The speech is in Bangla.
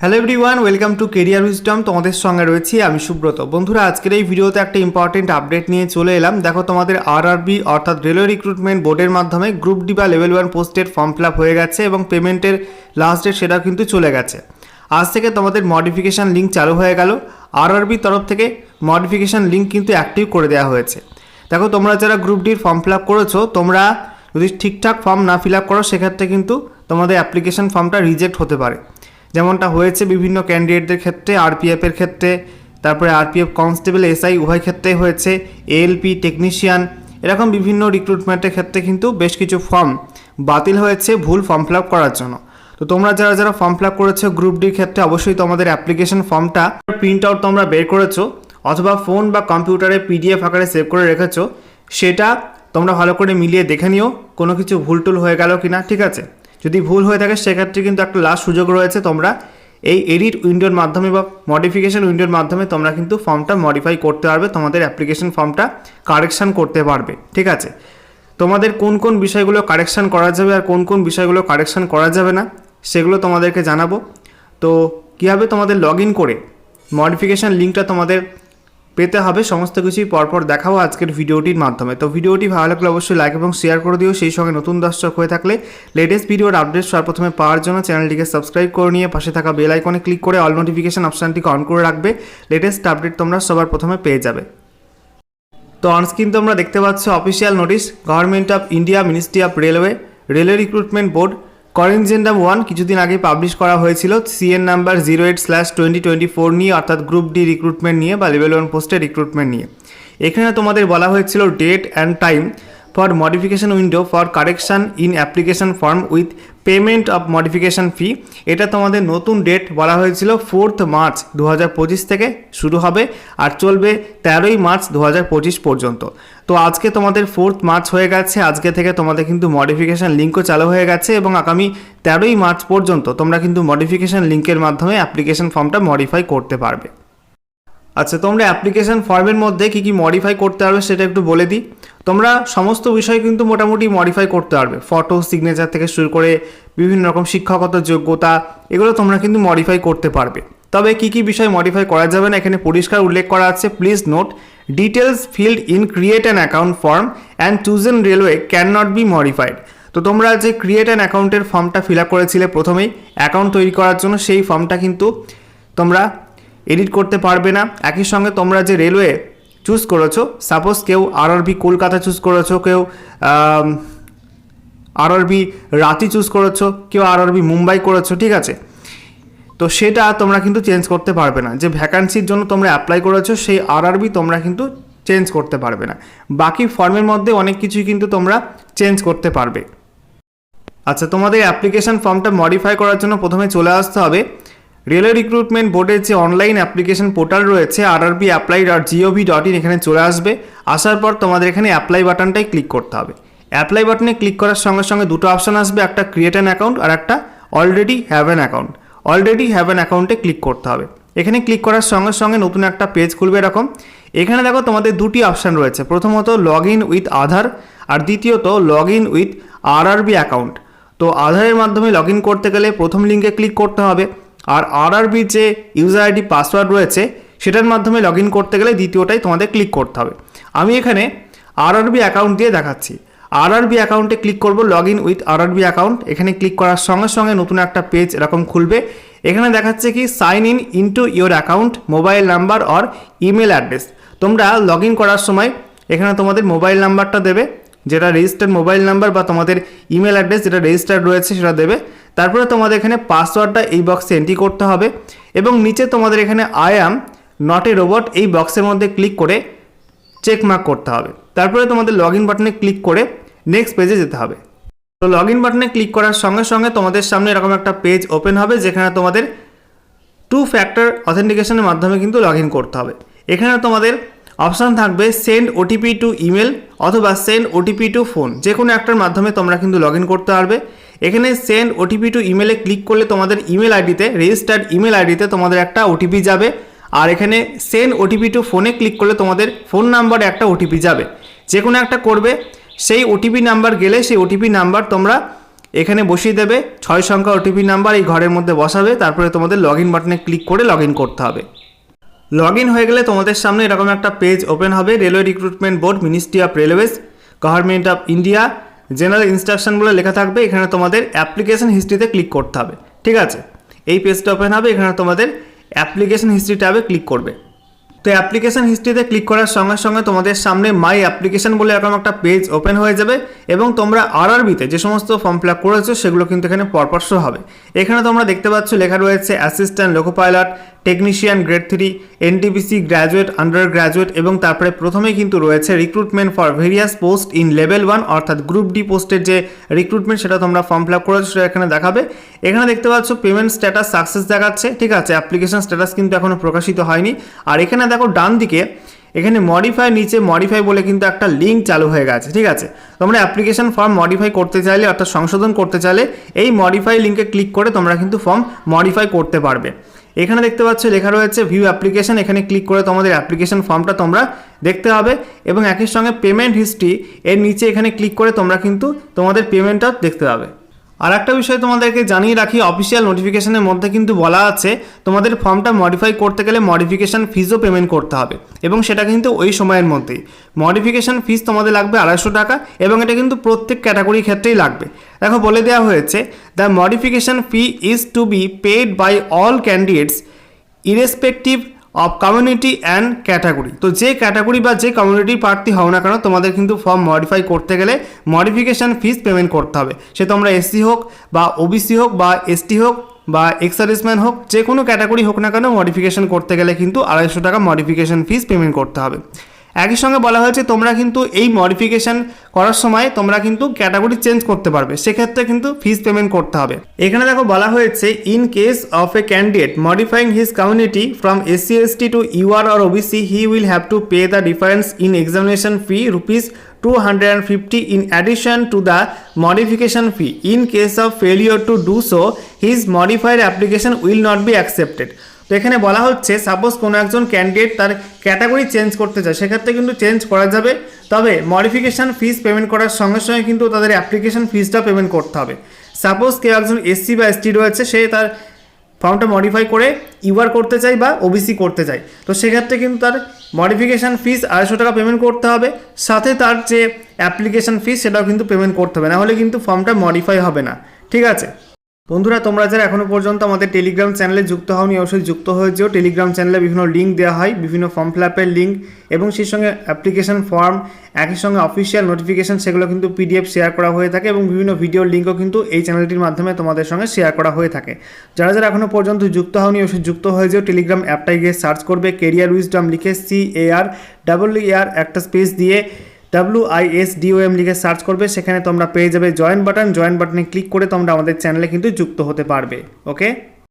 Hello everyone welcome to career wisdom তোমাদের সঙ্গে রয়েছি আমি সুব্রত। বন্ধুরা, আজকের এই ভিডিওতে একটা ইম্পর্টেন্ট আপডেট নিয়ে চলে এলাম। দেখো, তোমাদের আরআরবি অর্থাৎ রেলওয়ে রিক্রুটমেন্ট বোর্ডের মাধ্যমে গ্রুপ ডি বা লেভেল ওয়ান পোস্টের ফর্ম ফিল হয়ে গেছে এবং পেমেন্টের লাস্ট ডেট সেটাও কিন্তু চলে গেছে। আজ থেকে তোমাদের মডিফিকেশান লিঙ্ক চালু হয়ে গেল। আরআরবির তরফ থেকে মডিফিকেশান লিঙ্ক কিন্তু অ্যাক্টিভ করে দেওয়া হয়েছে। দেখো, তোমরা যারা গ্রুপ ডির ফর্ম ফিল করেছ, তোমরা যদি ঠিকঠাক ফর্ম না ফিল করো, সেক্ষেত্রে কিন্তু তোমাদের অ্যাপ্লিকেশান ফর্মটা রিজেক্ট হতে পারে। যেমনটা হয়েছে বিভিন্ন ক্যান্ডিডেটদের ক্ষেত্রে আরপিএফের ক্ষেত্রে, তারপরে আরপিএফ কনস্টেবল এসআই উভয় ক্ষেত্রেই হয়েছে এএলপি টেকনিশিয়ান এরকম বিভিন্ন রিক্রুটমেন্টের ক্ষেত্রে কিন্তু বেশ কিছু ফর্ম বাতিল হয়েছে ভুল ফর্ম ফিল করার জন্য। তো তোমরা যারা যারা ফর্ম ফিল করেছ গ্রুপ ডির ক্ষেত্রে অবশ্যই তোমাদের অ্যাপ্লিকেশন ফর্মটা প্রিন্ট আউট তোমরা বের করেছ, অথবা ফোন বা কম্পিউটারে পিডিএফ আকারে সেভ করে রেখেছো, সেটা তোমরা ভালো করে মিলিয়ে দেখে নিও, কোনো কিছু ভুল টুল হয়ে গেল কি না ঠিক আছে? যদি ভুল হয়ে থাকে, সেক্ষেত্রে কিন্তু একটা লাস্ট সুযোগ রয়েছে তোমরা। এই এডিট উইন্ডোর মাধ্যমে বা মডিফিকেশন উইন্ডোর মাধ্যমে তোমরা কিন্তু ফর্মটা মডিফাই করতে পারবে, তোমাদের অ্যাপ্লিকেশন ফর্মটা কারেকশান করতে পারবে, ঠিক আছে? তোমাদের কোন কোন বিষয়গুলো কারেকশান করা যাবে আর কোন কোন বিষয়গুলো কারেকশান করা যাবে না, সেগুলো তোমাদেরকে জানাব। তো কীভাবে তোমাদের লগ করে মডিফিকেশান লিঙ্কটা তোমাদের পেতে হবে, সমস্ত কিছুই পরপর দেখাবো আজকের ভিডিওটির মাধ্যমে। তো ভিডিওটি ভালো লাগলে অবশ্যই লাইক এবং শেয়ার করে দিও, সেই সঙ্গে নতুন দর্শক হয়ে থাকলে লেটেস্ট ভিডিওর আপডেট সর্বপ্রথমে পাওয়ার জন্য চ্যানেলটিকে সাবস্ক্রাইব করে নিয়ে পাশে থাকা বেল আইকনে ক্লিক করে অল নোটিফিকেশন অপশানটিকে অন করে রাখবে লেটেস্ট আপডেট তোমরা সবার প্রথমে পেয়ে যাবে। তো অনস্ক্রিন তোমরা দেখতে পাচ্ছ official notice government of India ministry of railway railway recruitment board corrigendum one কিছুদিন আগে পাবলিশ করা হয়েছিল CEN number zero eight slash twenty twenty four নিয়ে, অর্থাৎ গ্রুপ ডি রিক্রুটমেন্ট নিয়ে বা লেভেল ওয়ান পোস্টের রিক্রুটমেন্ট নিয়ে। এখানে তোমাদের বলা হয়েছিল date and time for modification window for correction in application form with payment of modification fee এটা তোমাদের নতুন ডেট বলা হয়েছিল ফোর্থ মার্চ দু হাজার পঁচিশ থেকে শুরু হবে আর চলবে তেরোই মার্চ দু হাজার পঁচিশ পর্যন্ত। তো আজকে তোমাদের ফোর্থ মার্চ হয়ে গেছে, আজকে থেকে তোমাদের কিন্তু মডিফিকেশান লিঙ্কও চালু হয়ে গেছে এবং আগামী তেরোই মার্চ পর্যন্ত তোমরা কিন্তু মডিফিকেশান লিঙ্কের মাধ্যমে অ্যাপ্লিকেশন ফর্মটা মডিফাই করতে পারবে। আচ্ছা তোমরা অ্যাপ্লিকেশন ফর্মের মধ্যে কী কী মডিফাই করতে পারবে সেটা একটু বলে দিই। তোমরা সমস্ত বিষয় কিন্তু মোটামুটি মডিফাই করতে পারবে। ফটো সিগনেচার থেকে শুরু করে বিভিন্ন রকম শিক্ষাগত যোগ্যতা, এগুলো তোমরা কিন্তু মডিফাই করতে পারবে। তবে কী কী বিষয় মডিফাই করা যাবে না, এখানে পরিষ্কার উল্লেখ করা আছে। Please note details filled in create an account form and chosen railway can not be modified তো তোমরা যে ক্রিয়েট অ্যান অ্যাকাউন্টের ফর্মটা ফিল আপ করেছিলে প্রথমেই অ্যাকাউন্ট তৈরি করার জন্য সেই ফর্মটা কিন্তু তোমরা এডিট করতে পারবে না। একই সঙ্গে তোমরা যে রেলওয়ে চুজ করেছ সাপোজ কেউ আরআরবি কলকাতা চুজ করেছ, কেউ আরআরবি রাঁচি চুজ করেছ, কেউ আরআরবি মুম্বাই করেছ, ঠিক আছে? তো সেটা তোমরা কিন্তু চেঞ্জ করতে পারবে না। যে ভ্যাকান্সির জন্য তোমরা অ্যাপ্লাই করেছ, সেই আরআরবি তোমরা কিন্তু চেঞ্জ করতে পারবে না। বাকি ফর্মের মধ্যে অনেক কিছুই কিন্তু তোমরা চেঞ্জ করতে পারবে। আচ্ছা তোমাদের অ্যাপ্লিকেশন ফর্মটা মডিফাই করার জন্য প্রথমে চলে আসতে হবে। রেলওয়ে রিক্রুটমেন্ট বোর্ডের যে অনলাইন অ্যাপ্লিকেশন পোর্টাল রয়েছে RRB apply dot GOV dot in এখানে চলে আসবে। আসার পর তোমাদের এখানে অ্যাপ্লাই বাটনটাই ক্লিক করতে হবে। অ্যাপ্লাই বাটনে ক্লিক করার সঙ্গে সঙ্গে দুটো অপশন আসবে, একটা ক্রিয়েট অ্যান অ্যাকাউন্ট আর একটা already have an account already have an অ্যাকাউন্টে ক্লিক করতে হবে। এখানে ক্লিক করার সঙ্গে সঙ্গে নতুন একটা পেজ খুলবে এরকম। এখানে দেখো তোমাদের দুটি অপশান রয়েছে। প্রথমত লগ ইন উইথ আধার আর দ্বিতীয়ত log in with RRB account তো আধারের মাধ্যমে লগ ইন করতে গেলে প্রথম লিঙ্কে ক্লিক করতে হবে। আর আরআরবি যে ইউজার আইডি পাসওয়ার্ড রয়েছে, সেটার মাধ্যমে লগ করতে গেলে দ্বিতীয়টাই তোমাদের ক্লিক করতে হবে। আমি এখানে আরআরবি অ্যাকাউন্ট দিয়ে দেখাচ্ছি। আরআরবি অ্যাকাউন্টে ক্লিক করব log in with RRB account এখানে ক্লিক করার সঙ্গে সঙ্গে নতুন একটা পেজ এরকম খুলবে। এখানে দেখাচ্ছে কি sign in into your account mobile number or email address তোমরা লগ করার সময় এখানে তোমাদের মোবাইল নাম্বারটা দেবে, যেটা রেজিস্টার্ড মোবাইল নাম্বার বা তোমাদের ইমেল অ্যাড্রেস যেটা রেজিস্টার্ড রয়েছে সেটা দেবে। তারপরে তোমাদের এখানে পাসওয়ার্ডটা এই বক্সে এন্ট্রি করতে হবে এবং নিচে তোমাদের এখানে I am not a robot এই বক্সের মধ্যে ক্লিক করে চেক মার্ক করতে হবে। তারপরে তোমাদের লগ ইন বাটনে ক্লিক করে নেক্সট পেজে যেতে হবে। তো লগ ইন বাটনে ক্লিক করার সঙ্গে সঙ্গে তোমাদের সামনে এরকম একটা পেজ ওপেন হবে যেখানে তোমাদের টু ফ্যাক্টর অথেন্টিকেশনের মাধ্যমে কিন্তু লগ ইন করতে হবে। এখানে তোমাদের অপশান থাকবে সেন্ড ওটিপি টু ইমেল অথবা সেন্ড ওটিপি টু ফোন যে কোনো একটার মাধ্যমে তোমরা কিন্তু লগ ইন করতে পারবে। এখানে সেন্ড ওটিপি টু ইমেলে ক্লিক করলে তোমাদের ইমেল আইডিতে রেজিস্টার্ড ইমেল আইডিতে তোমাদের একটা ওটিপি যাবে। আর এখানে সেন্ড ওটিপি টু ফোনে ক্লিক করলে তোমাদের ফোন নাম্বারে একটা ওটিপি যাবে। যে কোনো একটা করবে, সেই ওটিপি নাম্বার গেলে সেই ওটিপি নাম্বার তোমরা এখানে বসিয়ে দেবে, ছয় সংখ্যা ওটিপি নাম্বার এই ঘরের মধ্যে বসাবে, তারপরে তোমাদের লগ ইন বাটনে ক্লিক করে লগ ইন করতে হবে। লগ ইন হয়ে গেলে তোমাদের সামনে এরকম একটা পেজ ওপেন হবে railway recruitment board ministry of railways government of India general instruction বলে লেখা থাকবে, এখানে তোমাদের অ্যাপ্লিকেশন হিস্ট্রিতে ক্লিক করতে হবে, ঠিক আছে? এই পেজটা ওপেন হবে, এখানে তোমাদের অ্যাপ্লিকেশন হিস্ট্রি ট্যাবে ক্লিক করবে। তো অ্যাপ্লিকেশন হিস্ট্রিতে ক্লিক করার সঙ্গে সঙ্গে তোমাদের সামনে মাই অ্যাপ্লিকেশন বলে এরকম একটা পেজ ওপেন হয়ে যাবে এবং তোমরা আরআরবিতে যে সমস্ত ফর্ম ফিল আপ করেছ, সেগুলো কিন্তু এখানে পরপর হবে। এখানে তোমরা দেখতে পাচ্ছ লেখা রয়েছে assistant loco pilot technician grade three NTPC graduate under graduate এবং তারপরে প্রথমেই কিন্তু রয়েছে recruitment for various post in level one অর্থাৎ গ্রুপ ডি পোস্টের যে রিক্রুটমেন্ট সেটা তোমরা ফর্ম ফিল আপ করেছ সেটা এখানে দেখাবে। এখানে দেখতে পাচ্ছ পেমেন্ট স্ট্যাটাস সাকসেস দেখাচ্ছে, ঠিক আছে? অ্যাপ্লিকেশন স্ট্যাটাস কিন্তু এখনও প্রকাশিত হয়নি। আর এখানে দেখো ডান দিকে, এখানে মডিফাই নিচে মডিফাই বলে কিন্তু একটা লিঙ্ক চালু হয়ে গেছে, ঠিক আছে? তোমরা অ্যাপ্লিকেশন ফর্ম মডিফাই করতে চাইলে, অর্থাৎ সংশোধন করতে চাইলে, এই মডিফাই লিঙ্কে ক্লিক করে তোমরা কিন্তু ফর্ম মডিফাই করতে পারবে। এখানে দেখতে পাচ্ছ, লেখা রয়েছে ভিউ অ্যাপ্লিকেশন এখানে ক্লিক করে তোমাদের অ্যাপ্লিকেশন ফর্মটা তোমরা দেখতে হবে এবং একই সঙ্গে পেমেন্ট হিস্ট্রি এর নিচে এখানে ক্লিক করে তোমরা কিন্তু তোমাদের পেমেন্টটা দেখতে পাবে। আর একটা বিষয় তোমাদেরকে জানিয়ে রাখি অফিসিয়াল নোটিফিকেশনের মধ্যে কিন্তু বলা আছে, তোমাদের ফর্মটা মডিফাই করতে গেলে মডিফিকেশান ফিজও পেমেন্ট করতে হবে এবং সেটা কিন্তু ওই সময়ের মধ্যেই। মডিফিকেশন ফিজ তোমাদের লাগবে আড়াইশো টাকা এবং এটা কিন্তু প্রত্যেক ক্যাটাগরির ক্ষেত্রেই লাগবে। দেখো, বলে দেওয়া হয়েছে the modification fee is to be paid by all candidates irrespective of community and category তো যে ক্যাটাগরি বা যে কমিউনিটির প্রার্থী হও না কেন, তোমাদের কিন্তু ফর্ম মডিফাই করতে গেলে মডিফিকেশান ফিস পেমেন্ট করতে হবে। সে তোমরা এসসি হোক বা ওবিসি হোক বা এসটি হোক বা এক্সারিসম্যান হোক, যে কোনো ক্যাটাগরি হোক না কেন মডিফিকেশান করতে গেলে কিন্তু আড়াইশো টাকা মডিফিকেশান ফিস পেমেন্ট করতে হবে। একই সঙ্গে বলা হয়েছে তোমরা কিন্তু এই মডিফিকেশন করার সময় তোমরা কিন্তু ক্যাটাগরি চেঞ্জ করতে পারবে সেক্ষেত্রে কিন্তু ফিস পেমেন্ট করতে হবে এখানে দেখো বলা হয়েছে in case of a candidate modifying his community from SC ST to UR R OBC he will have to pay the difference in examination fee rupees 250 in addition to the modification fee. In case of failure to do so, his modified application will not be accepted. তো এখানে বলা হচ্ছে সাপোজ কোনো একজন ক্যান্ডিডেট তার ক্যাটাগরি চেঞ্জ করতে চায়, সেক্ষেত্রে কিন্তু চেঞ্জ করা যাবে। তবে মডিফিকেশান ফিস পেমেন্ট করার সঙ্গে সঙ্গে কিন্তু তাদের অ্যাপ্লিকেশন ফিসটা পেমেন্ট করতে হবে। সাপোজ কেউ একজন এসসি বা এসটি রয়েছে, সে তার ফর্মটা মডিফাই করে ইউআর করতে চাই বা ওবিসি করতে চাই তো সেক্ষেত্রে কিন্তু তার মডিফিকেশান ফিস আড়াইশো টাকা পেমেন্ট করতে হবে। সাথে তার যে অ্যাপ্লিকেশান ফিস সেটাও কিন্তু পেমেন্ট করতে হবে। নাহলে কিন্তু ফর্মটা মডিফাই হবে না। ঠিক আছে? বন্ধুরা, তোমরা যারা এখনও পর্যন্ত আমাদের টেলিগ্রাম চ্যানেলে যুক্ত হওনি, অবশ্যই যুক্ত হয়ে যেও টেলিগ্রাম চ্যানেলে বিভিন্ন লিঙ্ক দেওয়া হয়, বিভিন্ন ফর্ম ফিল আপের লিঙ্ক এবং সেই সঙ্গে অ্যাপ্লিকেশন ফর্ম একই সঙ্গে অফিসিয়াল নোটিফিকেশন সেগুলো কিন্তু পিডিএফ শেয়ার করা হয়ে থাকে এবং বিভিন্ন ভিডিও লিঙ্কও কিন্তু এই চ্যানেলটির মাধ্যমে তোমাদের সঙ্গে শেয়ার করা হয়ে থাকে। যারা যারা এখনও পর্যন্ত যুক্ত হওনি, অবশ্যই যুক্ত হয়ে যেও টেলিগ্রাম অ্যাপটাই গিয়ে সার্চ করবে কেরিয়ার উইজডম লিখে C A R double AR একটা স্পেস দিয়ে W I S D O M লিখে সার্চ করবে, সেখানে তোমরা পেয়ে যাবে জয়েন বাটন। জয়েন বাটনে ক্লিক করে তোমরা আমাদের চ্যানেলে কিন্তু যুক্ত হতে পারবে, ওকে?